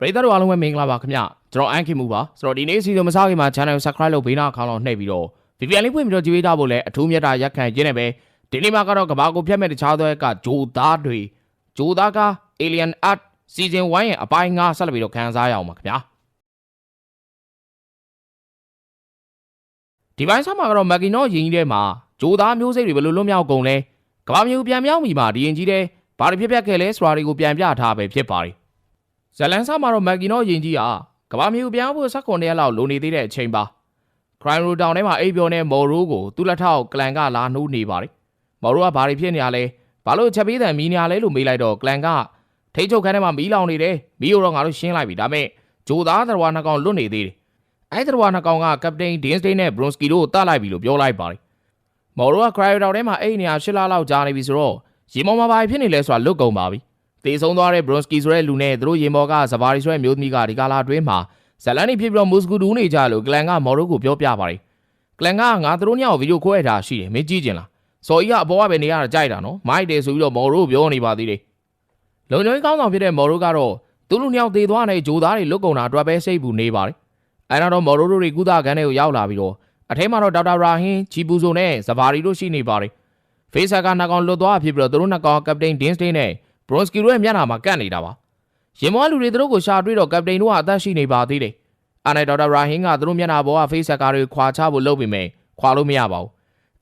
ပရိသတ်တို့အားလုံးပဲမင်္ဂလာပါခင်ဗျကျွန်တော်အန်ခင်မူပါဆိုတော့ဒီနေ့စီစဉ်မစားခင်မှာ channel ကို subscribe လုပ်ဘေးနားခေါင်းလောက်နှိပ်ပြီးတော့ VPN လေးဖွင့်ပြီးတော့ကြည့်ပေးကြဖို့လည်းအထူးမြတ်တာရက်ခံခြင်းနဲ့ပဲဒီနေ့မှာကတော့ကဘာကိုဖျက်မဲ့တခြားသောကဂျိုသားတွေဂျိုသားက Alien Art Season 1ရဲ့အပိုင်း9ဆက်လက်ပြီးတော့ခန်းစားရအောင်ပါခင်ဗျာဒီပိုင်းဆက်မှာကတော့မက်ကင်နောယင်ကြီးထဲမှာဂျိုသားမျိုးစိတ်တွေဘယ်လိုလွတ်မြောက်ကုန်လဲကဘာမျိုးပြန်မြောက်မိမှာဒီရင်ကြီးတဲ့ဘာတွေဖြစ်ပျက်ခဲ့လဲဆိုတာတွေကိုပြန်ပြထားပဲဖြစ်ပါတယ် ဇလန်ဆာမှာတော့မက်ကီနောယင်ကြီးဟာကဘာမျိုးပြန်ဖို့၁9ရက်လောက်လိုနေသေးတဲ့အချိန်ပါခရိုင်ရိုတောင်ထဲမှာအိပ်ပျော်နေမော်ရိုးကိုသူ့လက်ထောက်ကလန်ကလာနှိုးနေပါတယ်မော်ရိုးကဘာတွေဖြစ်နေရလဲဘာလို့ချက်ပေးတယ်မီးနေရလဲလို့မေးလိုက်တော့ကလန်ကထိတ်ချုပ်ခန်းထဲမှာမီးလောင်နေတယ်မီးရောငါတို့ရှင်းလိုက်ပြီဒါပေမဲ့ဂျိုသားတော်နှစ်ကောင်လွတ်နေသေးတယ်အဲ့တော်နှစ်ကောင်ကကပတိန်ဒင်းစတိန်နဲ့ဘရွန်စကီတို့ကိုတတ်လိုက်ပြီလို့ပြောလိုက်ပါတယ်မော်ရိုးကခရိုင်ရိုတောင်ထဲမှာအိပ်နေရရှစ်လလောက်ကြာနေပြီဆိုတော့ရေမော်မှာဘာဖြစ်နေလဲဆိုတာလွတ်ကုန်ပါပြီ တေဆုံးသွားတဲ့ Bronsky ဆိုတဲ့လူနဲ့သူတို့ရေမော်ကဇဘာရီဆိုတဲ့မျိုးသမီးကဒီကာလာအတွင်းမှာဇလန်နေဖြစ်ပြီးတော့မုစကူဒူးနေကြလို့ကလန်ကမော်ရိုကိုပြောပြပါတယ်။ကလန်ကငါသူတို့ညောင်ဗီဒီယိုခွဲထားရှိတယ်မင်းကြည့်ကျင်လား။စော်ကြီးကအပေါ်ကပဲနေရတာကြိုက်တာနော်။မိုက်တယ်ဆိုပြီးတော့မော်ရိုပြောနေပါသေးတယ်။လုံချုံကြီးကောင်းဆောင်ဖြစ်တဲ့မော်ရိုကတော့သူတို့ညောင်သေးသွားတဲ့ဂျိုသားတွေလွတ်ကုန်တာအတွက်ပဲစိတ်ပူနေပါတယ်။အဲတော့မော်ရိုတို့တွေကုသခန်းထဲကိုရောက်လာပြီးတော့အထဲမှာတော့ဒေါက်တာရာဟင်းချီပူဆိုနဲ့ဇဘာရီတို့ရှိနေပါတယ်။ဖေးဆာကနှစ်ကောင်လွတ်သွားဖြစ်ပြီးတော့သူတို့နှစ်ကောင်ကပတိန်ဒင်းစတေးနဲ့ ဘရွန်စကီတို့ရဲ့မျက်နှာမှာကတ်နေတာပါရင်မောလူတွေသူတို့ကိုရှာတွေ့တော့ကပတိန်တို့ကအသက်ရှိနေပါသေးတယ်အာနယ်ဒေါက်တာရာဟင်းကသူတို့မျက်နှာပေါ်ကဖေးဆက်ကာတွေခွာချဖို့လုပ်ပြီးမယ်ခွာလို့မရပါဘူး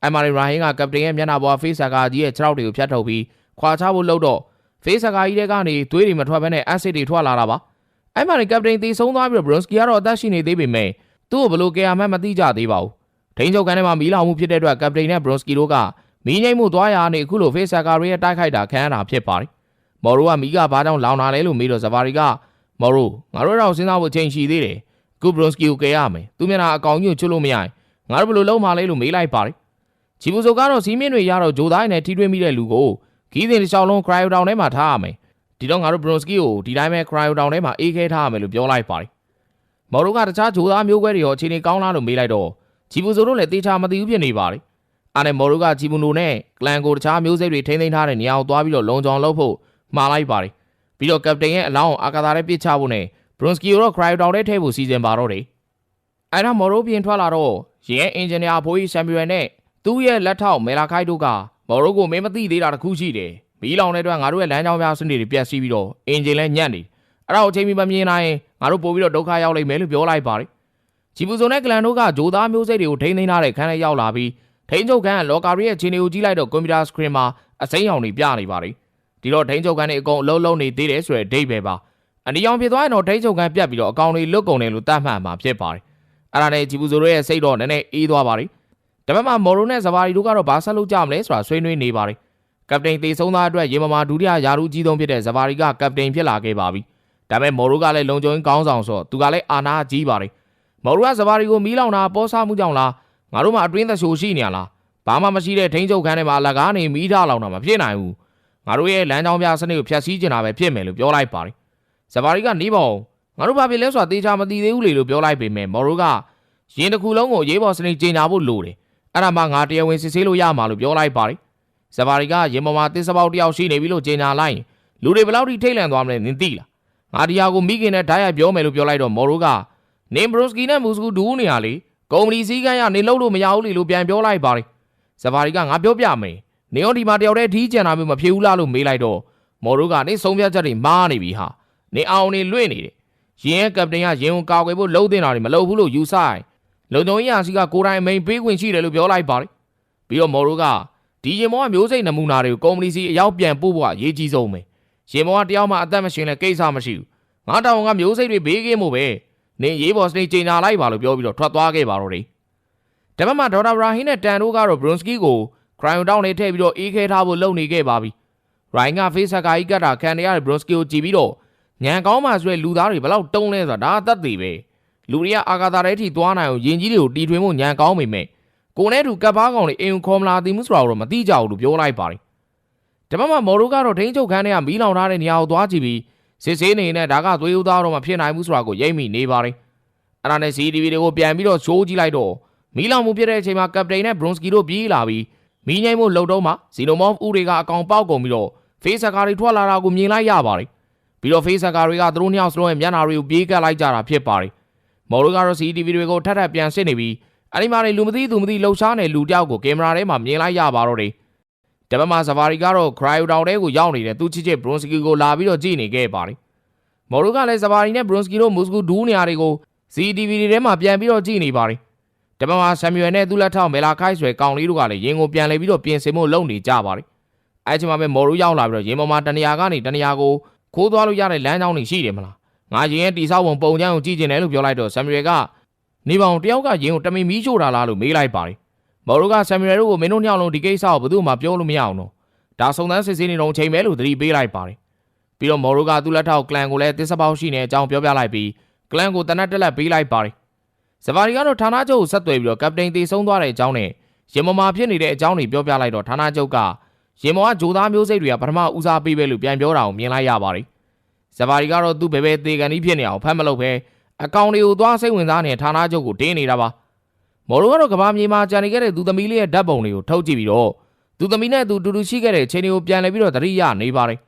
အမာရီရာဟင်းကကပတိန်ရဲ့မျက်နှာပေါ်ကဖေးဆက်ကာကြီးရဲ့ခြေထောက်တွေကိုဖြတ်ထုတ်ပြီးခွာချဖို့လုပ်တော့ဖေးဆက်ကာကြီးတွေကနေသွေးတွေမထွက်ဘဲနဲ့အက်ဆစ်တွေထွက်လာတာပါအဲ့မှာကပတိန်သေဆုံးသွားပြီးတော့ဘရွန်စကီကတော့အသက်ရှိနေသေးပေမဲ့သူ့ကိုဘလို့ကယ်ရမှန်းမသိကြသေးပါဘူးဒိန်းချုပ်ကန်ထဲမှာမီးလောင်မှုဖြစ်တဲ့အတွက်ကပတိန်နဲ့ဘရွန်စကီတို့ကမီးငိမ့်မှုသွားရနေအခုလိုဖေးဆက်ကာတွေရဲ့တိုက်ခိုက်တာခံရတာဖြစ်ပါတယ် မော်ရိုကမိကဘာကြောင့်လောင်လာလဲလို့မေးတော့ဇဗာရီကမော်ရိုငါတို့တော့စဉ်းစားဖို့အချိန်ရှိသေးတယ်ကုဘရွန်စကီကိုကယ်ရမယ်သူမျက်နှာအကောင်ကြီးကိုချွတ်လို့မရရင်ငါတို့ဘယ်လိုလုပ်မှလဲလို့မေးလိုက်ပါတယ်ချီဘူဆိုကတော့စီးမင်းတွေရတော့ဂျိုသားနဲ့ထိတွေ့မိတဲ့လူကိုခီးစဉ်တစ်လျှောက်လုံးခရိုင်ယိုတောင်ထဲမှာထားရမယ်ဒီတော့ငါတို့ဘရွန်စကီကိုဒီတိုင်းပဲခရိုင်ယိုတောင်ထဲမှာအေးခဲထားရမယ်လို့ပြောလိုက်ပါတယ်မော်ရိုကတခြားဂျိုသားမျိုးကွဲတွေရောအချိန်ကြီးကောင်းလားလို့မေးလိုက်တော့ချီဘူဆိုတို့လည်းတေချာမသိဘူးဖြစ်နေပါတယ်အားနဲ့မော်ရိုကချီဘူနိုနဲ့ကလန်ကိုတခြားမျိုးစိတ်တွေထိမ့်သိမ်းထားတဲ့နေရာကိုသွားပြီးတော့လုံခြုံလုပ်ဖို့ မှားလိုက်ပါတယ်ပြီးတော့ကပတိန်ရဲ့အလောင်းကိုအာကာသာထဲပစ်ချဖို့နဲ့ဘရွန်စကီကိုတော့ခရိုင်တောင်ထဲထည့်ဖို့စီစဉ်ပါတော့တယ်အဲ့ဒါမော်ရိုပြင်ထွက်လာတော့ရင်အင်ဂျင်နီယာဖိုးကြီးဆမ်မြူရယ်နဲ့သူ့ရဲ့လက်ထောက်မဲလာခိုက်တို့ကမော်ရိုကိုမင်းမသိသေးတာတခုရှိတယ်မီးလောင်တဲ့အတွက်ငါတို့ရဲ့လမ်းကြောင်းပြစနစ်တွေပြတ်စီးပြီးတော့အင်ဂျင်လည်းညံ့နေအဲ့ဒါကိုအချိန်မီမမြင်နိုင်ငါတို့ပို့ပြီးတော့ဒုက္ခရောက်လိမ့်မယ်လို့ပြောလိုက်ပါတယ်ဂျီပူဆိုနဲ့ကလန်တို့ကဂျိုသားမျိုးစိတ်တွေကိုထိန်းသိမ်းထားတဲ့ခန်းထဲရောက်လာပြီးထိန်းချုပ်ခန်းကလော်ကာရီရဲ့ခြေနေကိုကြည့်လိုက်တော့ကွန်ပျူတာစခရင်မှာအစိမ်းရောင်တွေပြနေပါတယ် ဒီတော့ထိန်းချုပ်ခန်းတွေအကုန်အလုံးလုံးနေသေးတယ်ဆိုတဲ့ဒိတ်ပဲပါအနီရောင်ဖြစ်သွားရင်တော့ထိန်းချုပ်ခန်းပြတ်ပြီးတော့အကောင်တွေလွတ်ကုန်တယ်လို့တတ်မှတ်မှာဖြစ်ပါတယ်အဲ့ဒါနဲ့ဂျီပူဆိုတို့ရဲ့စိတ်တော့နည်းနည်းအေးသွားပါတယ်ဒါပေမဲ့မော်ရိုနဲ့ဇဘာရီတို့ကတော့ဘာဆက်လုပ်ကြမလဲဆိုတာဆွေးနွေးနေပါတယ်ကပတိန်သေဆုံးသားအတွက်ရေမမာဒုတိယယာရုကြီးဆုံးဖြစ်တဲ့ဇဘာရီကကပတိန်ဖြစ်လာခဲ့ပါပြီဒါပေမဲ့မော်ရိုကလည်းလုံခြုံရေးကောင်းဆောင်ဆိုတော့သူကလည်းအာနာကြီးပါတယ်မော်ရိုကဇဘာရီကိုမီးလောင်တာပေါ်ဆမှုကြောင့်လားငါတို့မှအတွင်းသက်ရှိုးရှိနေရလားဘာမှမရှိတဲ့ထိန်းချုပ်ခန်းထဲမှာအလကားနေမီးထားလောင်တာမဖြစ်နိုင်ဘူး ငါတို့ရဲ့လမ်းကြောင်းပြစနစ်ကိုဖျက်ဆီးကျင်တာပဲဖြစ်မယ်လို့ပြောလိုက်ပါတယ်ဇဘာရီကနေပါအောင်ငါတို့ဘာဖြစ်လဲဆိုတာသေချာမသိသေးဘူးလေလို့ပြောလိုက်ပေမဲ့မော်ရိုကရင်တစ်ခုလုံးကိုရေးပေါ်စနစ်ကျင်ညာဖို့လိုတယ်အဲ့ဒါမှငါတရားဝင်စစ်ဆေးလို့ရမှာလို့ပြောလိုက်ပါတယ်ဇဘာရီကရင်ပေါ်မှာတစ်စပေါက်တယောက်ရှိနေပြီလို့ကျင်ညာလိုက်ရင်လူတွေဘယ်လောက်ထိထိတ်လန့်သွားမလဲနင်သိလားငါဒီဟာကိုမိခင်နဲ့ဓာတ်ရိုက်ပြောမယ်လို့ပြောလိုက်တော့မော်ရိုကနေဘရိုစကီနဲ့မူစကူဒူးနေရလေကုမ္ပဏီစည်းကမ်းရနေလို့လို့မရဘူးလေလို့ပြန်ပြောလိုက်ပါတယ်ဇဘာရီကငါပြောပြမယ် နေအောင်ဒီမှာတယောက်တည်းထီးကျန်တာမျိုးမဖြစ်ဘူးလားလို့မေးလိုက်တော့မော်ရိုကနေဆုံးဖြတ်ချက်တွေမားနေပြီဟာနေအောင်နေလွင့်နေတယ်ရင်ရဲ့ကပတိန်ကရင်ကိုကာကွယ်ဖို့လှုပ်တင်တာတွေမလုပ်ဘူးလို့ယူဆရင်လုံတုံကြီးအစီကကိုယ်တိုင်အမိန်ပေးခွင့်ရှိတယ်လို့ပြောလိုက်ပါတယ်ပြီးတော့မော်ရိုကဒီရင်မောကမျိုးစိတ်နမူနာတွေကိုကုမ္ပဏီစီအရောက်ပြန်ပို့ဖို့အရေးကြီးဆုံးပဲရင်မောကတယောက်မှအသက်မရှင်လဲကိစ္စမရှိဘူးငါတောင်ကမျိုးစိတ်တွေဘေးကင်းမှုပဲနေရေးပေါ်စနေချိန်နာလိုက်ပါလို့ပြောပြီးတော့ထွက်သွားခဲ့ပါတော့တယ်ဒါပေမဲ့ဒေါက်တာရာဟင်းနဲ့တန်တို့ကတော့ဘရွန်စကီကို ခရိုင်တောင်းနေထည့်ပြီးတော့အေးခဲထားဖို့လုပ်နေခဲ့ပါပြီ။ရိုင်းကဖေးဆက်ကကြီးကတ်တာခံရတဲ့ဘရော့စကီကိုကြည့်ပြီးတော့ညံကောင်းမှဆိုတဲ့လူသားတွေဘယ်လောက်တုံးလဲဆိုတာဒါအသက်သေးပဲ။လူတွေကအာကာသာထဲထိသွားနိုင်အောင်ယင်ကြီးတွေကိုတီထွင်ဖို့ညံကောင်းမိမယ်။ကိုနဲ့တူကပ်ပါကောင်တွေအိမ်ခေါ်မလာသေးဘူးဆိုတာတော့မသိကြဘူးလို့ပြောလိုက်ပါတယ်။ဒါပေမဲ့မော်ရိုကတော့ဒိန်းချုပ်ခန်းထဲကမီးလောင်ထားတဲ့နေရာကိုသွားကြည့်ပြီးစစ်ဆေးနေနဲ့ဒါကသွေးဦးသားတော့မဖြစ်နိုင်ဘူးဆိုတာကိုရိပ်မိနေပါတယ်။အဲ့ဒါနဲ့ CCTV တွေကိုပြန်ပြီးတော့ရှိုးကြည့်လိုက်တော့မီးလောင်မှုဖြစ်တဲ့အချိန်မှာကပတိန်နဲ့ဘရွန်စကီတို့ပြေးလာပြီး မီးငိမ့်မှုလှုပ်တော့မှဇီနိုမော့ဖ်ဦးတွေကအကောင်ပေါက်ကုန်ပြီးတော့ဖေးစကားတွေထွက်လာတာကိုမြင်လိုက်ရပါတယ်ပြီးတော့ face hacker တွေကသူတို့နှစ်ယောက်စလုံးရဲ့မျက်နှာတွေကိုပြေးကပ်လိုက်ကြတာဖြစ်ပါတယ်မော်ရိုကတော့ CCTV တွေကိုထပ်ထပ်ပြန်စစ်နေပြီးအဲ့ဒီမှာနေလူမသိသူမသိလှုပ်ရှားနေလူတယောက်ကိုကင်မရာထဲမှာမြင်လိုက်ရပါတော့တယ်တပတ်မှာဇဗာရီကတော့ cryo down ထဲကိုရောက်နေတဲ့သူချစ်ချစ် Bronsky ကိုလာပြီးတော့ကြည့်နေခဲ့ပါတယ်မော်ရိုကလည်းဇဗာရီနဲ့ Bronsky တို့မူစကူဒူးနေရာတွေကို CCTV တွေထဲမှာပြန်ပြီးတော့ကြည့်နေပါတယ် တပတ်မှာဆမ်မြူယ်နဲ့သူ့လက်ထောက်မဲလာခိုက်ဆွဲကောင်လေးတို့ကလည်းရင်ကိုပြန်လဲပြီးတော့ပြင်ဆင်ဖို့လုပ်နေကြပါတယ်အဲ့ချိန်မှာပဲမော်ရိုရောက်လာပြီးတော့ရင်ပေါ်မှာတနေရာကနေတနေရာကိုခိုးသွားလို့ရတဲ့လမ်းကြောင်းတွေရှိတယ်မလားငါရင်ရဲ့တိဆောက်ပုံပုံချမ်းကိုကြည့်ကျင်တယ်လို့ပြောလိုက်တော့ဆမ်မြူယ်ကနေပေါင်တယောက်ကရင်ကိုတမင်မီးရှို့တာလားလို့မေးလိုက်ပါတယ်မော်ရိုကဆမ်မြူယ်တို့ကိုမင်းတို့ညောင်းလုံးဒီကိစ္စကိုဘယ်သူမှပြောလို့မရအောင်တော့ဒါစုံစမ်းစစ်ဆေးနေတော့ချိန်မဲလို့သတိပေးလိုက်ပါတယ်ပြီးတော့မော်ရိုကသူ့လက်ထောက်ကလန်ကိုလည်းတစ်စပေါက်ရှိနေတဲ့အကြောင်းပြောပြလိုက်ပြီးကလန်ကိုတနက်တက်လက်ပေးလိုက်ပါတယ် ဇဗာရီကတော့ဌာနချုပ်ကိုဆက်သွယ်ပြီးတော့ကပတိန်တေဆုံးသွားတဲ့အကြောင်းနဲ့ရင်မမာဖြစ်နေတဲ့အကြောင်းတွေပြောပြလိုက်တော့ဌာနချုပ်ကရင်မောကဂျိုသားမျိုးစိတ်တွေကပထမဦးစားပေးပဲလို့ပြန်ပြောတာကိုမြင်လိုက်ရပါတယ်ဇဗာရီကတော့သူ့ဘယ်ဘဲတေကန်ကြီးဖြစ်နေအောင်ဖတ်မလုပ်ပဲအကောင့်တွေကိုသွားစိတ်ဝင်စားနေတဲ့ဌာနချုပ်ကိုတင်းနေတာပါမော်ရိုကတော့ကဘာမြေမှာကြံနေခဲ့တဲ့သူသမီးလေးရဲ့ဓာတ်ပုံတွေကိုထုတ်ကြည့်ပြီးတော့သူသမီးနဲ့သူတူတူရှိခဲ့တဲ့အချိန်တွေကိုပြန်လဲပြီးတော့သတိရနေပါတယ်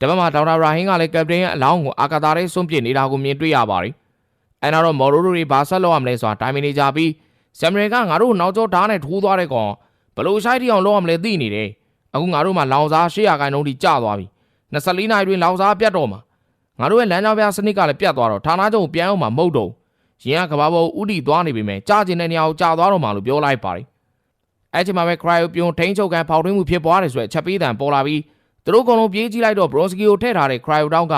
တပတ်မှာဒေါက်တာရာဟင်းကလည်းကပတိန်ရဲ့အလောင်းကိုအာကာသာထဲဆွန့်ပစ်နေတာကိုမြင်တွေ့ရပါတယ် အဲနောက်တော့မော်ရိုတို့တွေဘာဆက်လုပ်ရမလဲဆိုတာတိုင်မင်နေကြပြီးဆမ်မရီကငါတို့နောက်ကျောဓာတ်နဲ့ထိုးသွားတဲ့ကောင်ဘလို့ရှိုက်တီအောင်လုပ်ရမလဲသိနေတယ်အခုငါတို့မှာလောင်စား800ခိုင်နှုန်းထိကျသွားပြီ24နိုင်တွင်လောင်စားပြတ်တော့မှာငါတို့ရဲ့လမ်းကြောင်းပြစနစ်ကလည်းပြတ်သွားတော့ဌာနချုပ်ပြန်အောင်မှာမဟုတ်တော့ရင်ကကဘာပေါ်ဥတီသွားနေပြီမဲ့ကြာကျင်တဲ့နေရာကိုကြာသွားတော့မှလို့ပြောလိုက်ပါတယ်အဲ့ချိန်မှာပဲ cryo ပြုံထိန်းချုပ်ကန်ဖောက်ထွင်းမှုဖြစ်ပွားတယ်ဆိုတဲ့ချက်ပေးတံပေါ်လာပြီးသူတို့ကောင်လုံးပြေးကြည့်လိုက်တော့ Bronski ကိုထည့်ထားတဲ့ cryo down က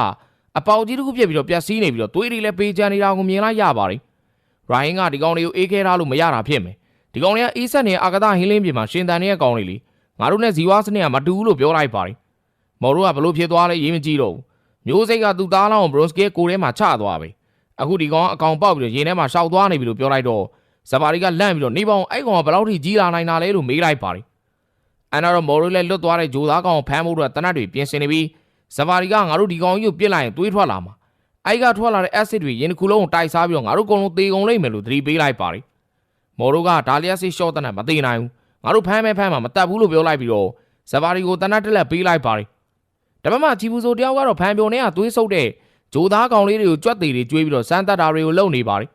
အပေါက်ကြီးတစ်ခုပြစ်ပြီးတော့ပြက်စီးနေပြီးတော့သွေးတွေလည်းပေးချမ်းနေတာကိုမြင်လိုက်ရပါတယ်။ Ryan ကဒီကောင်တွေကိုအေးခဲထားလို့မရတာဖြစ်မယ်။ဒီကောင်တွေကအေးဆက်နေအာကသဟင်းလင်းပြင်မှာရှင်တန်နေတဲ့ကောင်တွေလေငါတို့နဲ့ဇီဝစနစ်ကမတူဘူးလို့ပြောလိုက်ပါတယ်။မော်ရိုကဘလို့ဖြစ်သွားလဲရေးမကြည့်တော့ဘူး။မျိုးစိတ်ကသူ့သားလောင်းကို Bronski ကိုထဲမှာချသွားပြီ။အခုဒီကောင်အကောင်ပေါက်ပြီးတော့ရင်ထဲမှာရှောက်သွားနေပြီလို့ပြောလိုက်တော့ဇဘာရီကလန့်ပြီးတော့နေပေါင်းအဲ့ကောင်ကဘယ်လောက်ထိကြီးလာနိုင်တာလဲလို့မေးလိုက်ပါတယ်။အန်နာတော့မော်ရိုလည်းလွတ်သွားတဲ့ဂျိုသားကောင်ကိုဖမ်းဖို့တော့တနတ်တွေပြင်ဆင်နေပြီး ဇဘာရီကငါတို့ဒီကောင်ကြီးကိုပြစ်လိုက်ရင်သွေးထွက်လာမှာအဲ့ကထွက်လာတဲ့ acid တွေရင်တစ်ခုလုံးကိုတိုက်စားပြီးတော့ငါတို့အကုန်လုံးသေကုန်လိမ့်မယ်လို့သတိပေးလိုက်ပါတယ်မော်ရိုကဒါလျက်စစ်ရှော့တနတ်မသေးနိုင်ဘူးငါတို့ဖမ်းမဲဖမ်းမှာမတက်ဘူးလို့ပြောလိုက်ပြီးတော့ဇဘာရီကိုတနတ်တက်လက်ပေးလိုက်ပါတယ်ဒါပေမဲ့ချီပူဆိုတယောက်ကတော့ဖမ်းပြုံနဲ့ကသွေးဆုပ်တဲ့ဂျိုသားကောင်လေးတွေကိုကြွက်သေးတွေကျွေးပြီးတော့စမ်းတက်တာတွေကိုလုံနေပါတယ်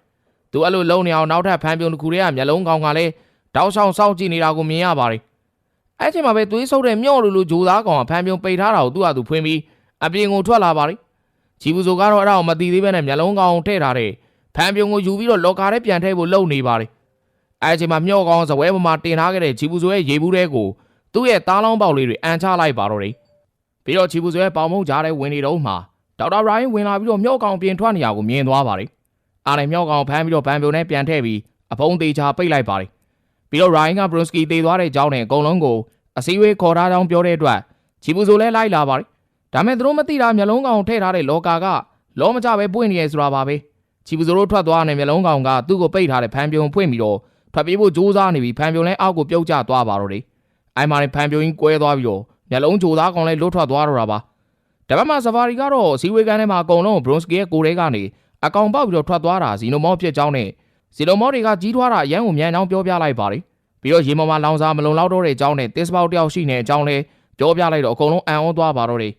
သူအဲ့လိုလုံနေအောင်နောက်ထပ်ဖမ်းပြုံတစ်ခုတည်းကမျက်လုံးကောင်ကလည်းတောက်ဆောင်စောင့်ကြည့်နေတာကိုမြင်ရပါတယ် အဲ့ချိန်မှာပဲသွေးဆုပ်တဲ့မျော့လိုလိုဂျိုသားကောင်ကဖမ်းပြုံပိတ်ထားတာကိုသူ့ဟာသူဖွင့်ပြီးအပြင်ကိုထွက်လာပါလိချီဘူးဆိုကတော့အဲ့ဒါကိုမသိသေးပဲနဲ့မျက်လုံးကောင်ထည့်ထားတဲ့ဖန်ပြုံကိုယူပြီးတော့လော်ကာထဲပြန်ထည့်ဖို့လုပ်နေပါလိအဲ့အချိန်မှာမျော့ကောင်ဇပွဲပေါ်မှာတင်ထားခဲ့တဲ့ချီဘူးဆိုရဲ့ရေဘူးတဲ့ကိုသူ့ရဲ့သားလောင်းပေါက်လေးတွေအန်ချလိုက်ပါတော့တယ်ပြီးတော့ချီဘူးဆိုရဲ့ပေါင်မုံကြားထဲဝင်နေတော့မှဒေါက်တာရိုင်းဝင်လာပြီးတော့မျော့ကောင်ပြင်ထွက်နေရကိုမြင်သွားပါလိအားနဲ့မျော့ကောင်ဖမ်းပြီးတော့ဗန်ပြုံနဲ့ပြန်ထည့်ပြီးအဖုံးသေးချာပိတ်လိုက်ပါလိ ပြီးတော့ရိုင်းကဘရွန်စကီတေသွားတဲ့အကြောင်းနဲ့အကုန်လုံးကိုအစည်းအဝေးခေါ်ထားကြောင်းပြောတဲ့အတွက်ချီဘူးဆိုလဲလိုက်လာပါလိဒါမဲ့သူတို့မသိတာမျက်လုံးကောင်ထည့်ထားတဲ့လောကာကလောမကြပဲပွင့်နေရဆိုတာပါပဲချီပူစိုးတို့ထွက်သွားတဲ့မျက်လုံးကောင်ကသူ့ကိုပိတ်ထားတဲ့ဖန်ပြုံဖွင့်ပြီးတော့ထွက်ပြေးဖို့ကြိုးစားနေပြီးဖန်ပြုံလည်းအောက်ကိုပြုတ်ကျသွားပါတော့တယ်အိုင်မာရင်ဖန်ပြုံကြီးကွဲသွားပြီးတော့မျက်လုံးကြိုသားကောင်လည်းလွတ်ထွက်သွားတော့တာပါဒါပေမဲ့ဆဖာရီကတော့စီဝေကန်ထဲမှာအကုန်လုံးဘရွန်စကီရဲ့ကိုယ်ထဲကနေအကောင်ပေါက်ပြီးတော့ထွက်သွားတာဇီနိုမောဖြစ်ကြောင်းနဲ့ ဇီနိုမောတွေကကြီးထွားတာအရန်ကိုမြန်အောင်ပြောပြလိုက်ပါတယ်ပြီးတော့ရေမောမှာလောင်စာမလုံလောက်တော့တဲ့အကြောင်းနဲ့တစ်စပေါက်တယောက်ရှိနေတဲ့အကြောင်းလည်းပြောပြလိုက်တော့အကုန်လုံးအံ့ဩသွားပါတော့တယ်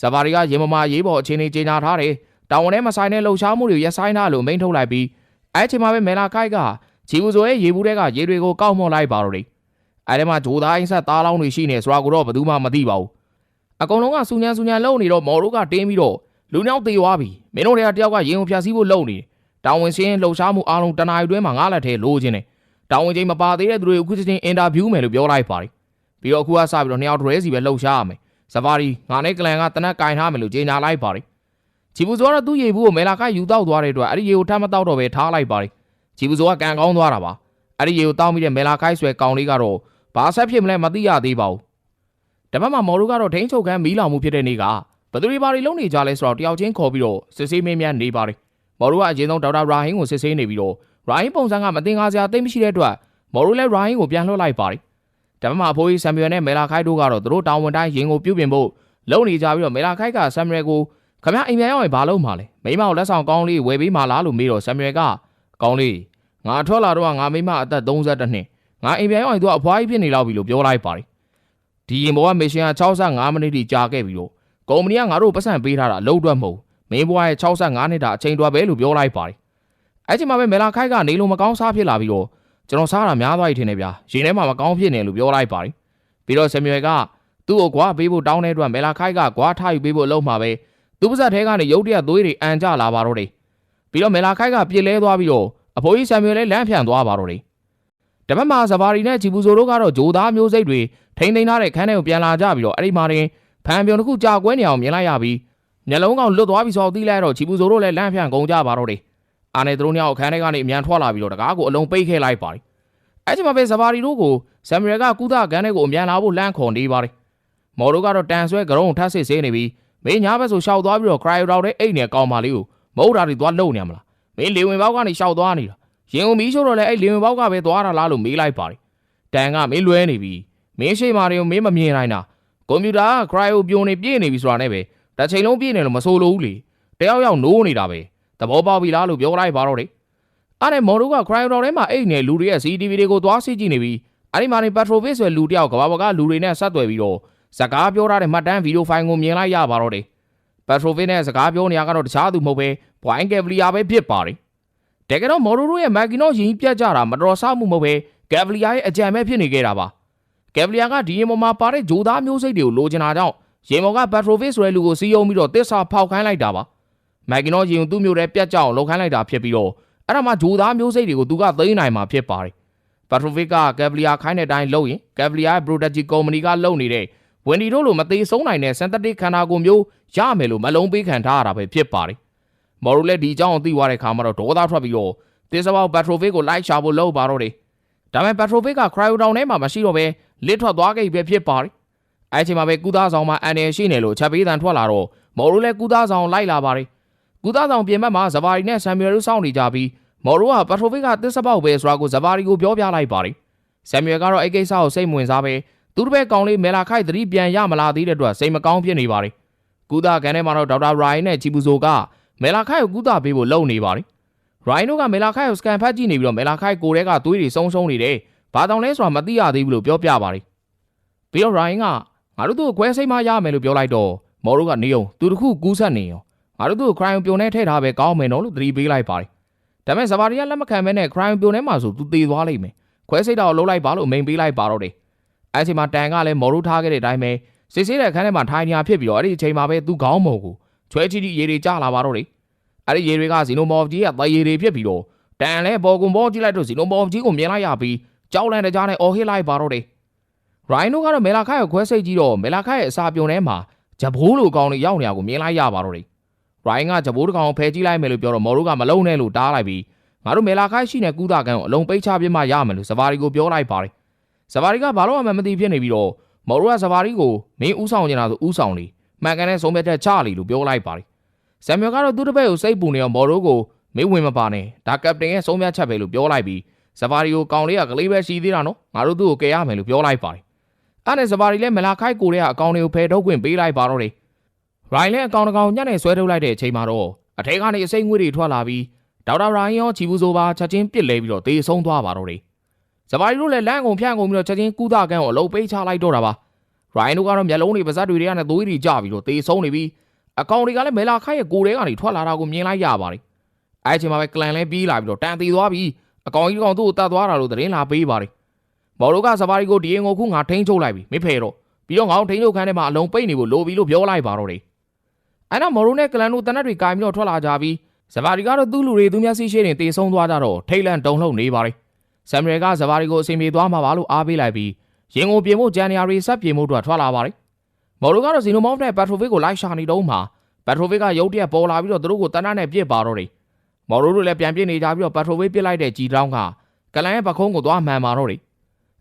ဇဘာရီကရေမမာရေးပေါ်အခြေအနေကြေညာထားတယ်။တာဝန်ထဲမဆိုင်တဲ့လှုပ်ရှားမှုတွေရပ်ဆိုင်းထားလို့မိန့်ထုတ်လိုက်ပြီးအဲချိန်မှာပဲမဲလာကိုက်ကဂျီဘူးဆိုရဲ့ရေဘူးတွေကရေတွေကိုကောက်မော့လိုက်ပါတော့တယ်။အဲဒီမှာဂျိုသားအင်းဆက်သားလောင်းတွေရှိနေဆိုတာကိုတော့ဘယ်သူမှမသိပါဘူး။အကုန်လုံးကစူညံစူညံလုံနေတော့မော်တို့ကတင်းပြီးတော့လူနှောက်သေးသွားပြီ။မင်းတို့တွေကတယောက်ကရင်ကိုဖြာစီးဖို့လုံနေတယ်။ တာဝန်ရှင်းလှုပ်ရှားမှုအားလုံးတနားရီတွင်းမှာငါးလက်ထဲလိုချင်တယ်။တာဝန်ချင်းမပါသေးတဲ့သူတွေအခုချင်းအင်တာဗျူးမယ်လို့ပြောလိုက်ပါတယ်။ပြီးတော့အခုကစပြီးတော့နှစ်ယောက်တည်းစီပဲလှုပ်ရှားရမယ်။ဇဗာရီငါနဲ့ကလန်ကတနက်ကင်ထားမယ်လို့ကြေညာလိုက်ပါတယ်။ချီဘူးဇောကသူ့ရေဘူးကိုမဲလာကယူတောက်သွားတဲ့အတွက်အဲ့ဒီရေကိုထပ်မတောက်တော့ပဲထားလိုက်ပါတယ်။ချီဘူးဇောကကန်ကောင်းသွားတာပါ။အဲ့ဒီရေကိုတောက်ပြီးတဲ့မဲလာခိုက်ဆွဲကောင်လေးကတော့ဘာဆက်ဖြစ်မလဲမသိရသေးပါဘူး။တပတ်မှာမော်ရူကတော့ဒိန်းချုပ်ခန်းမီးလောင်မှုဖြစ်တဲ့နေ့ကဘသူတွေဘာတွေလုပ်နေကြလဲဆိုတော့တယောက်ချင်းခေါ်ပြီးတော့စစ်ဆေးမင်းများနေပါတယ်။ မော်ရူကအရင်ဆုံးဒေါက်တာရာဟင်းကိုစစ်ဆေးနေပြီးတော့ရာဟင်းပုံစံကမတင်ကားစရာသိမရှိတဲ့အတွက်မော်ရူလည်းရာဟင်းကိုပြန်လွှတ်လိုက်ပါတယ်။တပတ်မှာအဖိုးကြီးဆမ်မြွယ်နဲ့မဲလာခိုက်တို့ကတော့သူတို့တောင်ဝန်တိုင်းရင်ကိုပြုတ်ပြင်ဖို့လုံနေကြပြီးတော့မေလာခိုက်ကဆမ်မြွယ်ကိုခမအိမ်ပြန်ရောက်ရင်ဘာလုပ်မှာလဲမိမကိုလက်ဆောင်ကောင်းလေးဝယ်ပေးမှလားလို့မေးတော့ဆမ်မြွယ်ကကောင်းလေးငါထွက်လာတော့ငါမိမအသက်32နှစ်ငါအိမ်ပြန်ရောက်ရင်သူကအဖွားကြီးဖြစ်နေလောက်ပြီလို့ပြောလိုက်ပါတယ်ဒီရင်ဘောကမရှင်က65မိနစ်ထိကြာခဲ့ပြီးတော့ကုမ္ပဏီကငါတို့ပတ်စံပေးထားတာအလုပ်အတွက်မဟုတ် မင်းဘွားရဲ့65နှစ်တာအချိန်တွက်ပဲလို့ပြောလိုက်ပါတယ်အဲ့ချိန်မှာပဲမေလာခိုက်ကနေလို့မကောင်းစားဖြစ်လာပြီးတော့ကျွန်တော်စားတာများသွားပြီထင်တယ်ဗျာရင်ထဲမှာမကောင်းဖြစ်နေလို့ပြောလိုက်ပါတယ်ပြီးတော့ဆမ်မြွယ်ကသူ့ကိုကွာပေးဖို့တောင်းတဲ့အတွက်မေလာခိုက်ကကွာထားယူပေးဖို့လုံးမှာပဲသူ့ပါဇက်ထဲကနေရုတ်တရက်သွေးတွေအန်ကြလာပါတော့တယ်ပြီးတော့မေလာခိုက်ကပြစ်လဲသွားပြီးတော့အဖိုးကြီးဆမ်မြွယ်လည်းလမ်းဖြန့်သွားပါတော့တယ်တပတ်မှာဇဘာရီနဲ့ဂျီပူဆိုတို့ကတော့ဂျိုသားမျိုးစိတ်တွေထိန်းသိမ်းထားတဲ့ခန်းထဲကိုပြန်လာကြပြီးတော့အဲ့ဒီမှာတင်ဖန်ပြုံတစ်ခုကြာကွဲနေအောင်မြင်လိုက်ရပြီး မျက်လုံးကောင်လွတ်သွားပြီဆိုတော့သိလိုက်တော့ဂျီပူဆိုတို့လည်းလမ်းဖြန့်ကုန်ကြပါတော့တယ်အာနေသူတို့ညောင်အခန်းထဲကနေအမြန်ထွက်လာပြီးတော့တကားကိုအလုံးပိတ်ခဲ့လိုက်ပါတယ်အဲ့ဒီမှာပဲဇဘာရီတို့ကိုဆမ်မြွယ်ကကုသခန်းထဲကိုအမြန်လာဖို့လမ်းခေါ်နေပါတယ်မော်တို့ကတော့တန်ဆွဲကရုံးထပ်စစ်ဆေးနေပြီးမင်းညာဘက်ဆိုရှောက်သွားပြီးတော့ခရိုင်တော်တဲ့အိတ်နဲ့ကောင်းပါလေးကိုမဟုတ်တာတွေသွားလုံနေရမလားမင်းလေဝင်ပေါက်ကနေရှောက်သွားနေတာရင်ုံမီးရှို့တော့လည်းအဲ့လေဝင်ပေါက်ကပဲသွားတာလားလို့မေးလိုက်ပါတယ်တန်ကမင်းလွဲနေပြီမင်းရှိမာတွေကိုမင်းမမြင်နိုင်တာကွန်ပျူတာကခရိုင်ကိုပြိုနေပြည့်နေပြီဆိုတာနဲ့ပဲ တစ်ချိန်လုံးပြည့်နေလို့မဆိုလို့ဘူးလေတယောက်ယောက်နိုးနေတာပဲသဘောပေါက်ပြီလားလို့ပြောလိုက်ပါတော့တယ်အဲ့နဲ့မော်တို့ကခရိုင်တော်ထဲမှာအိတ်နဲ့လူတွေရဲ့ CCTV တွေကိုသွားစစ်ကြည့်နေပြီးအဲ့ဒီမှာနေပက်ထရိုဗစ်ဆိုတဲ့လူတယောက်ကဘာဘကလူတွေနဲ့ဆက်သွယ်ပြီးတော့စကားပြောထားတဲ့မှတ်တမ်းဗီဒီယိုဖိုင်ကိုမြင်လိုက်ရပါတော့တယ်ပက်ထရိုဗစ်နဲ့စကားပြောနေရကတော့တခြားသူမဟုတ်ပဲဘွိုင်းကယ်ဗလီယာပဲဖြစ်ပါတယ်တကယ်တော့မော်ဒိုတို့ရဲ့မက်ကင်နောရင်ပြတ်ကြတာမတော်ဆမှုမဟုတ်ပဲကယ်ဗလီယာရဲ့အကြံပဲဖြစ်နေခဲ့တာပါကယ်ဗလီယာကဒီရင်ပေါ်မှာပါတဲ့ဂျိုသားမျိုးစိတ်တွေကိုလိုချင်တာကြောင့် ရင်ပေါ်ကပက်ထရိုဗစ်ဆိုတဲ့လူကိုစီးယုံပြီးတော့တစ္ဆာဖောက်ခိုင်းလိုက်တာပါမက်ကင်နောရင်သူ့မျိုးတဲ့ပြတ်ကြအောင်လှုပ်ခိုင်းလိုက်တာဖြစ်ပြီးတော့အဲ့ဒါမှဂျိုသားမျိုးစိတ်တွေကိုသူကသိမ်းနိုင်မှာဖြစ်ပါတယ်ပက်ထရိုဗစ်ကကယ်ဗလီယာခိုင်းတဲ့အတိုင်းလုပ်ရင်ကယ်ဗလီယာရဲ့ Protegi Company ကလုပ်နေတဲ့ဝင်ဒီတို့လိုမသေးဆုံးနိုင်တဲ့ synthetic ခန္ဓာကိုယ်မျိုးရမယ်လို့မလုံးပေးခံထားရတာပဲဖြစ်ပါတယ်။မော်ရူလည်းဒီအကြောင်းကိုသိသွားတဲ့ခါမှာတော့ဒေါသထွက်ပြီးတော့တစ်စပေါက်ပက်ထရိုဗစ်ကိုလိုက်ရှာဖို့လုပ်ပါတော့တယ်။ဒါပေမဲ့ပက်ထရိုဗစ်ကခရိုင်ယိုတောင်ထဲမှာမရှိတော့ပဲလစ်ထွက်သွားခဲ့ပြီပဲဖြစ်ပါတယ်။ အဲအချိန်မှာပဲကုသဆောင်မှာအန်နယ်ရှိနေလို့ချက်ပေးတန်ထွက်လာတော့မော်ရူလည်းကုသဆောင်လိုက်လာပါတယ်။ကုသဆောင်ပြင်ဘက်မှာဇဘာရီနဲ့ဆမ်မြယ်တို့စောင့်နေကြပြီးမော်ရူကပက်ထရိုဗစ်ကတစ်စပေါက်ပဲဆိုတာကိုဇဘာရီကိုပြောပြလိုက်ပါတယ်။ဆမ်မြယ်ကတော့အဲ့ကိစ္စကိုစိတ်မဝင်စားပဲသူတစ်ပည့်ကောင်လေးမဲလာခိုက်သတိပြန်ရမလာသေးတဲ့အတွက်စိတ်မကောင်းဖြစ်နေပါတယ်။ကုသကန်ထဲမှာတော့ဒေါက်တာရိုင်းနဲ့ချီပူဆိုကမဲလာခိုက်ကိုကုသပေးဖို့လုပ်နေပါတယ်။ရိုင်းတို့ကမဲလာခိုက်ကိုစကန်ဖတ်ကြည့်နေပြီးတော့မဲလာခိုက်ကိုယ်ထဲကသွေးတွေစုံစုံနေတယ်။ဘာတောင်လဲဆိုတာမသိရသေးဘူးလို့ပြောပြပါတယ်။ပြီးတော့ရိုင်းက ငါတို့သူ့ကိုခွဲစိတ်မရမယ်လို့ပြောလိုက်တော့မော်တို့ကနေအောင်သူတခုကူးဆက်နေရောငါတို့သူ့ကို crime ပြုံနေထည့်ထားပဲကောင်းမယ်နော်လို့သတိပေးလိုက်ပါတယ်။ဒါပေမဲ့ဇဘာရီကလက်မခံမဲနဲ့ crime ပြုံနေမှာဆိုသူသေသွားလိမ့်မယ်။ခွဲစိတ်တော့လှုပ်လိုက်ပါလို့အမိန်ပေးလိုက်ပါတော့တယ်။အဲ့ဒီမှာတန်ကလည်းမော်တို့ထားခဲ့တဲ့အတိုင်းပဲစစ်ဆေးတဲ့အခန်းထဲမှာထိုင်နေရဖြစ်ပြီးတော့အဲ့ဒီအချိန်မှာပဲသူ့ခေါင်းမော်ကိုချွဲချီတီရေတွေကျလာပါတော့တယ်။အဲ့ဒီရေတွေကဇီနိုမော်ကြီးကတရေတွေဖြစ်ပြီးတော့တန်လည်းပေါ်ကွန်ပေါ်ကြည့်လိုက်တော့ဇီနိုမော်ကြီးကိုမြင်လိုက်ရပြီးကြောက်လန့်တကြားနဲ့အော်ဟစ်လိုက်ပါတော့တယ်။ ရိုင်းတို့ကတော့မေလာခိုက်ကိုခွဲစိတ်ကြည့်တော့မေလာခိုက်ရဲ့အစာပြုံထဲမှာဂျဘိုးလိုကောင်းနေရောက်နေတာကိုမြင်လိုက်ရပါတော့တယ်။ရိုင်းကဂျဘိုးတကောင်ကိုဖယ်ကြည့်လိုက်မယ်လို့ပြောတော့မော်တို့ကမလုံနဲ့လို့တားလိုက်ပြီးငါတို့မေလာခိုက်ရှိနေကူတာကန်ကိုအလုံးပိတ်ချပြမှရမယ်လို့စပါရီကိုပြောလိုက်ပါတယ်။စပါရီကဘာလို့မှမသိဖြစ်နေပြီးတော့မော်တို့ကစပါရီကိုမင်းဥဆောင်နေတာဆိုဥဆောင်လေမှန်ကန်တဲ့ဆုံးဖြတ်ချက်ချလေလို့ပြောလိုက်ပါတယ်။ဆမ်မြယ်ကတော့သူ့တပည့်ကိုစိတ်ပူနေအောင်မော်တို့ကိုမင်းဝင်မပါနဲ့ဒါကပတိန်ရဲ့ဆုံးဖြတ်ချက်ပဲလို့ပြောလိုက်ပြီးစပါရီကိုကောင်လေးကကလေးပဲရှိသေးတာနော်ငါတို့သူ့ကိုကယ်ရမယ်လို့ပြောလိုက်ပါတယ်။ အဲ့နဲ့စပါရီလည်းမလာခိုက်ကိုရဲကအကောင်တွေကိုဖယ်ထုတ်ခွင့်ပေးလိုက်ပါတော့တယ်။ရိုင်းလည်းအကောင်တကောင်ညက်နဲ့ဆွဲထုတ်လိုက်တဲ့အချိန်မှာတော့အထဲကနေအစိမ့်ငွေတွေထွက်လာပြီးဒေါက်တာရိုင်းရောချီဘူးဆိုပါချက်ချင်းပစ်လဲပြီးတော့သေဆုံးသွားပါတော့တယ်။စပါရီတို့လည်းလမ်းကုန်ဖြန့်ကုန်ပြီးတော့ချက်ချင်းကုသကန်းကိုအလုံးပေးချလိုက်တော့တာပါ။ရိုင်းတို့ကတော့မျက်လုံးတွေပါးစပ်တွေတွေကနဲ့သွေးတွေကျပြီးတော့သေဆုံးနေပြီးအကောင်တွေကလည်းမဲလာခိုက်ရဲ့ကိုယ်ထဲကနေထွက်လာတာကိုမြင်လိုက်ရပါတယ်။အဲအချိန်မှာပဲကလန်လည်းပြီးလာပြီးတော့တန်သေးသွားပြီးအကောင်ကြီးကောင်သူ့ကိုတတ်သွားတာလို့သတင်းလာပေးပါတယ်။ မော်တို့ကစပါရီကိုဒီရင်ကိုခုငါထိန်းချုပ်လိုက်ပြီမဖေတော့ပြီးတော့ငါ့ကိုထိန်းချုပ်ခန်းထဲမှာအလုံးပိတ်နေဖို့လိုပြီလို့ပြောလိုက်ပါတော့တယ်။အဲနောက်မော်တို့နဲ့ကလန်တို့တနက်တွေကင်ပြီးတော့ထွက်လာကြပြီးဇဘာရီကတော့သူ့လူတွေသူမျက်စိရှိရင်တေဆုံးသွားကြတော့ထိတ်လန့်တုန်လှုပ်နေပါတယ်။ဆမ်မြယ်ကဇဘာရီကိုအစီအမေသွားမှာပါလို့အားပေးလိုက်ပြီးရင်ကိုပြင်ဖို့ဂျန်နီယာရီဆက်ပြင်ဖို့အတွက်ထွက်လာပါတယ်။မော်ရိုကတော့ဇီနိုမော့ဖ်နဲ့ပက်ထရိုဗစ်ကိုလိုက်ရှာနေတော့မှပက်ထရိုဗစ်ကရုတ်တရက်ပေါ်လာပြီးတော့သူတို့ကိုတနတ်နဲ့ပြစ်ပါတော့တယ်။မော်ရိုတို့လည်းပြန်ပြစ်နေကြပြီးတော့ပက်ထရိုဗစ်ပြစ်လိုက်တဲ့ဂျီတောင်းကကလန်ရဲ့ပခုံးကိုသွားမှန်ပါတော့တယ်။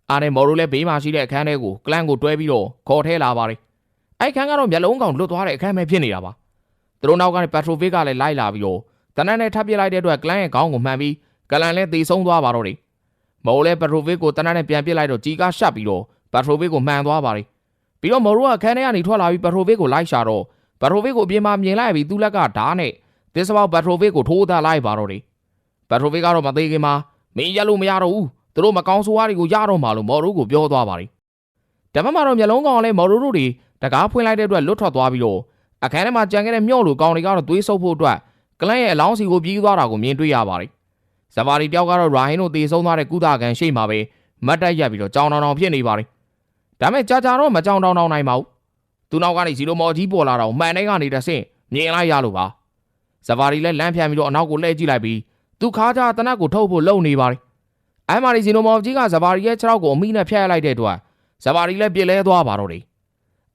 အားနဲ့မော်ရိုလည်းဘေးမှာရှိတဲ့အခန်းထဲကိုကလန်ကိုတွဲပြီးတော့ခေါ်ထဲလာပါတယ်။အဲ့ခန်းကတော့မျက်လုံးကောင်လွတ်သွားတဲ့အခန်းပဲဖြစ်နေတာပါ။သူတို့နောက်ကနေပက်ထရိုဗစ်ကလည်းလိုက်လာပြီးတော့တနတ်နဲ့ထပ်ပစ်လိုက်တဲ့အတွက်ကလန်ရဲ့ခေါင်းကိုမှန်ပြီးကလန်လည်းသေဆုံးသွားပါတော့တယ်။မော်လည်းပက်ထရိုဗစ်ကိုတနတ်နဲ့ပြန်ပစ်လိုက်တော့ကြီးကရှပ်ပြီးတော့ပက်ထရိုဗစ်ကိုမှန်သွားပါတယ်။ပြီးတော့မော်ရိုကခန်းထဲကနေထွက်လာပြီးပက်ထရိုဗစ်ကိုလိုက်ရှာတော့ပက်ထရိုဗစ်ကိုအပြင်မှာမြင်လိုက်ပြီးသူ့လက်ကဓားနဲ့သစ္စာပေါက်ပက်ထရိုဗစ်ကိုထိုးသားလိုက်ပါတော့တယ်။ပက်ထရိုဗစ်ကတော့မသေးခင်မှာမင်းရက်လို့မရတော့ဘူး။ သူတို့မကောင်းဆိုးဝါးတွေကိုရတော့မှလို့မော်ရိုကိုပြောသွားပါတယ်။တပတ်မှာတော့မျက်လုံးကောင်ကလည်းမော်ရိုတို့တွေတကားဖွင့်လိုက်တဲ့အတွက်လွတ်ထွက်သွားပြီးတော့အခန်းထဲမှာကြံခဲ့တဲ့မြို့လူကောင်တွေကတော့သွေးဆုပ်ဖို့အတွက်ကလန့်ရဲ့အလောင်းစီကိုပြေးသွားတာကိုမြင်တွေ့ရပါတယ်ဇဗာရီတယောက်ကတော့ရာဟင်တို့တေဆုံးသွားတဲ့ကုသကန်ရှိမှပဲမတ်တက်ရက်ပြီးတော့ကြောင်တောင်တောင်ဖြစ်နေပါတယ်ဒါပေမဲ့ကြာကြာတော့မကြောင်တောင်တောင်နိုင်ပါဘူးသူနောက်ကနေစီလိုမော်ကြီးပေါ်လာတော့မှန်တဲ့ကနေတဆင့်မြင်လိုက်ရလို့ပါဇဗာရီလည်းလမ်းဖြန်ပြီးတော့အနောက်ကိုလှည့်ကြည့်လိုက်ပြီးသူခါကြတနက်ကိုထုတ်ဖို့လုပ်နေပါတယ် အဲမာရီစီလိုမော်ကြီးကဇဗာရီရဲ့ခြေထောက်ကိုအမိနဲ့ဖျက်လိုက်တဲ့အတွက်ဇဗာရီလည်းပြစ်လဲသွားပါတော့တယ်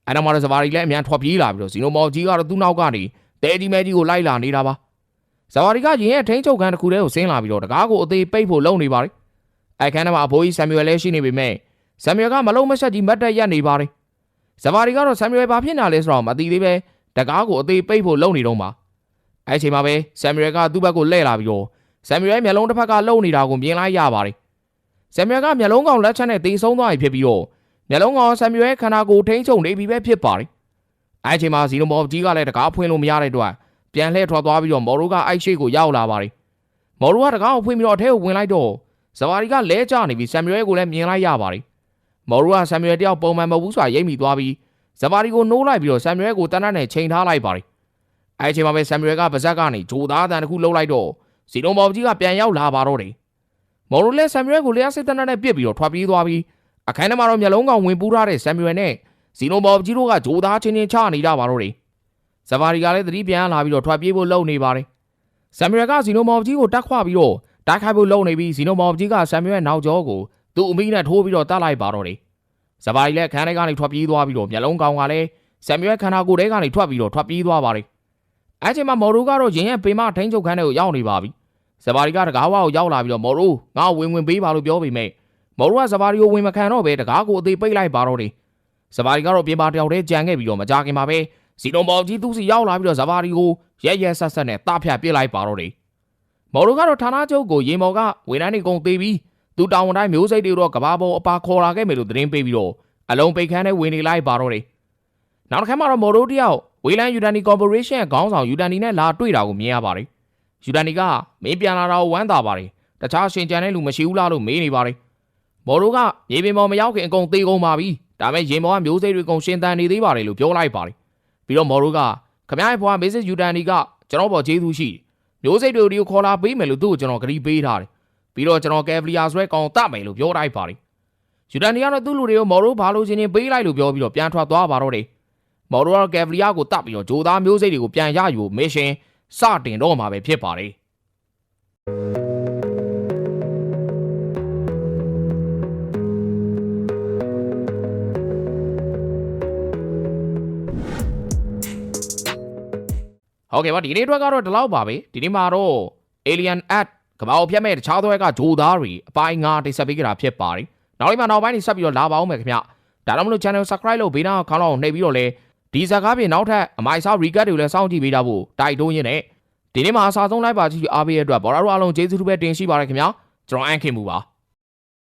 အဲနောက်မှာတော့ဇဗာရီလည်းအမြန်ထွက်ပြေးလာပြီးတော့ဇီနိုမော်ကြီးကတော့သူ့နောက်ကနေတဲကြီးမဲကြီးကိုလိုက်လာနေတာပါဇဗာရီကရင်ရဲ့ထိန်းချုပ်ကန်တစ်ခုတည်းကိုဆင်းလာပြီးတော့တကားကိုအသေးပိတ်ဖို့လုပ်နေပါတယ်အဲခန်းထဲမှာအဖိုးကြီးဆမ်မြွယ်လည်းရှိနေပေမဲ့ဆမ်မြွယ်ကမလုံးမဆက်ကြီးမတ်တက်ရက်နေပါတယ်ဇဗာရီကတော့ဆမ်မြွယ်ဘာဖြစ်နေလဲဆိုတော့မသိသေးပဲတကားကိုအသေးပိတ်ဖို့လုပ်နေတော့မှာအဲချိန်မှာပဲဆမ်မြွယ်ကသူ့ဘက်ကိုလှည့်လာပြီးတော့ဆမ်မြွယ်မျက်လုံးတစ်ဖက်ကလှုပ်နေတာကိုမြင်လိုက်ရပါတယ် ဆမ်မြွယ်ကမျက်လုံးကောင်လက်ချက်နဲ့တေဆုံးသွားပြီဖြစ်ပြီးတော့မျက်လုံးကောင်ဆမ်မြွယ်ခန္ဓာကိုယ်ထိန်းချုပ်နေပြီပဲဖြစ်ပါတယ်အဲချိန်မှာဇီနိုမော်ကြီးကလည်းတကားဖွင့်လို့မရတဲ့အတွက်ပြန်လှည့်ထွက်သွားပြီးတော့မော်ရိုကအိုက်ရှိကိုရောက်လာပါတယ်မော်ရိုကတကားကိုဖွင့်ပြီးတော့အထဲကိုဝင်လိုက်တော့ဇဗာရီကလဲကျနေပြီးဆမ်မြွယ်ကိုလည်းမြင်လိုက်ရပါတယ်မော်ရိုကဆမ်မြွယ်တယောက်ပုံမှန်မဟုတ်ဘူးဆိုတာရိပ်မိသွားပြီးဇဗာရီကိုနိုးလိုက်ပြီးတော့ဆမ်မြွယ်ကိုတနတ်နဲ့ချိန်ထားလိုက်ပါတယ်အဲချိန်မှာပဲဆမ်မြွယ်ကပါဇက်ကနေဂျိုသားတန်တစ်ခုလှုပ်လိုက်တော့ဇီနိုမော်ကြီးကပြန်ရောက်လာပါတော့တယ် မော်ရိုလည်းဆမ်မြွယ်ကိုလျှက်စစ်တနတ်နဲ့ပြစ်ပြီးတော့ထွက်ပြေးသွားပြီးအခန်းထဲမှာတော့မျက်လုံးကောင်ဝင်ပူးထားတဲ့ဆမ်မြွယ်နဲ့ဇီနိုမော်ကြီးတို့ကဂျိုသားချင်းချင်းချနေကြပါတော့တယ်ဇဗာရီကလည်းသတိပြန်လာပြီးတော့ထွက်ပြေးဖို့လုပ်နေပါတယ်ဆမ်မြွယ်ကဇီနိုမော်ကြီးကိုတက်ခွပြီးတော့တိုက်ခိုက်ဖို့လုပ်နေပြီးဇီနိုမော်ကြီးကဆမ်မြွယ်နောက်ကျောကိုသူ့အမိနဲ့ထိုးပြီးတော့တတ်လိုက်ပါတော့တယ်ဇဗာရီလည်းခန်းထဲကနေထွက်ပြေးသွားပြီးတော့မျက်လုံးကောင်ကလည်းဆမ်မြွယ်ခန္ဓာကိုယ်ထဲကနေထွက်ပြီးတော့ထွက်ပြေးသွားပါတယ်အဲချိန်မှာမော်ရိုကတော့ရင်ရဲ့ပေမထိန်းချုပ်ခန်းထဲကိုရောက်နေပါပြီ ဇဗာရီကတကားဝါကိုရောက်လာပြီးတော့မော်ရိုငါ့ကိုဝင်ဝင်ပေးပါလို့ပြောပေမဲ့မော်ရိုကဇဗာရီကိုဝင်မခံတော့ပဲတကားကိုအသေးပိတ်လိုက်ပါတော့တယ်ဇဗာရီကတော့ပြင်ပါတယောက်တည်းကြံခဲ့ပြီးတော့မကြခင်မှာပဲစီနိုမော်ကြီးသူစီရောက်လာပြီးတော့ဇဗာရီကိုရဲရဲဆက်ဆက်နဲ့တဖြတ်ပစ်လိုက်ပါတော့တယ်မော်ရိုကတော့ဌာနချုပ်ကိုရေမော်ကဝန်ထမ်းတွေကုန်သေးပြီးသူတောင်ဝန်တိုင်းမျိုးစိတ်တွေတော့ကဘာပေါ်အပါခေါ်လာခဲ့မယ်လို့သတင်းပေးပြီးတော့အလုံးပိတ်ခန်းနဲ့ဝင်နေလိုက်ပါတော့တယ်နောက်တစ်ခါမှတော့မော်ရိုတယောက်ဝေလန်ယူဒန်နီကော်ပိုရေးရှင်းရဲ့ခေါင်းဆောင်ယူဒန်နီနဲ့လာတွေ့တာကိုမြင်ရပါတယ် ယူဒန်နီကမင်းပြန်လာတာကိုဝမ်းသာပါတယ်တခြားရှင်ကြံတဲ့လူမရှိဘူးလားလို့မေးနေပါတယ်မော်ရိုကရေပင်ပေါ်မရောက်ခင်အကုန်သေးကုန်ပါပြီဒါပေမဲ့ရေမော်ကမျိုးစိတ်တွေကုန်ရှင်တန်နေသေးပါတယ်လို့ပြောလိုက်ပါတယ်ပြီးတော့မော်ရိုကခမရဲ့ဘွားမေစစ်ယူဒန်နီကကျွန်တော်ပေါ်ကျေးဇူးရှိမျိုးစိတ်တွေကိုခေါ်လာပေးမယ်လို့သူ့ကိုကျွန်တော်ဂရီပေးထားတယ်ပြီးတော့ကျွန်တော်ကယ်ဗလီယာဆွဲကောင်တတ်မယ်လို့ပြောလိုက်ပါတယ်ယူဒန်နီကတော့သူ့လူတွေကိုမော်ရိုဘာလို့ချင်းချင်းပေးလိုက်လို့ပြောပြီးတော့ပြန်ထွက်သွားပါတော့တယ်မော်ရိုကကယ်ဗလီယာကိုတတ်ပြီးတော့ဂျိုသားမျိုးစိတ်တွေကိုပြန်ရယူမစ်ရှင် စတင်တော့မှာပဲဖြစ်ပါတယ်ဟုတ်ကဲ့ပါဒီနေ့အတွက်ကတော့ဒီလောက်ပါပဲဒီနေ့မှာတော့ Alien at ကမ္ဘာကိုဖျက်မဲ့တခြားသောကဂျိုသားတွေအပိုင်းငါတိတ်ဆက်ပေးကြတာဖြစ်ပါတယ်နောက်လေးမှာနောက်ပိုင်းနေဆက်ပြီးတော့လာပါအောင်မယ်ခင်ဗျဒါတော့မလို့ channel subscribe လုပ်ဘေးနားခေါင်းလောက်နှိပ်ပြီးတော့လဲ ဒီဇာကားပြင်နောက်ထပ်အမိုက်ဆောက် recap တွေကိုလည်းစောင့်ကြည့်ပေးကြဖို့တိုက်တွန်းရင်းနဲ့ဒီနေ့မှာအစားဆုံးလိုက်ပါကြည့်အားပေးရတဲ့အတွက်ဘော်ရာတို့အားလုံးကျေးဇူးတူပဲတင်ရှိပါရခင်ဗျာကျွန်တော်အန်ခင်မူပါ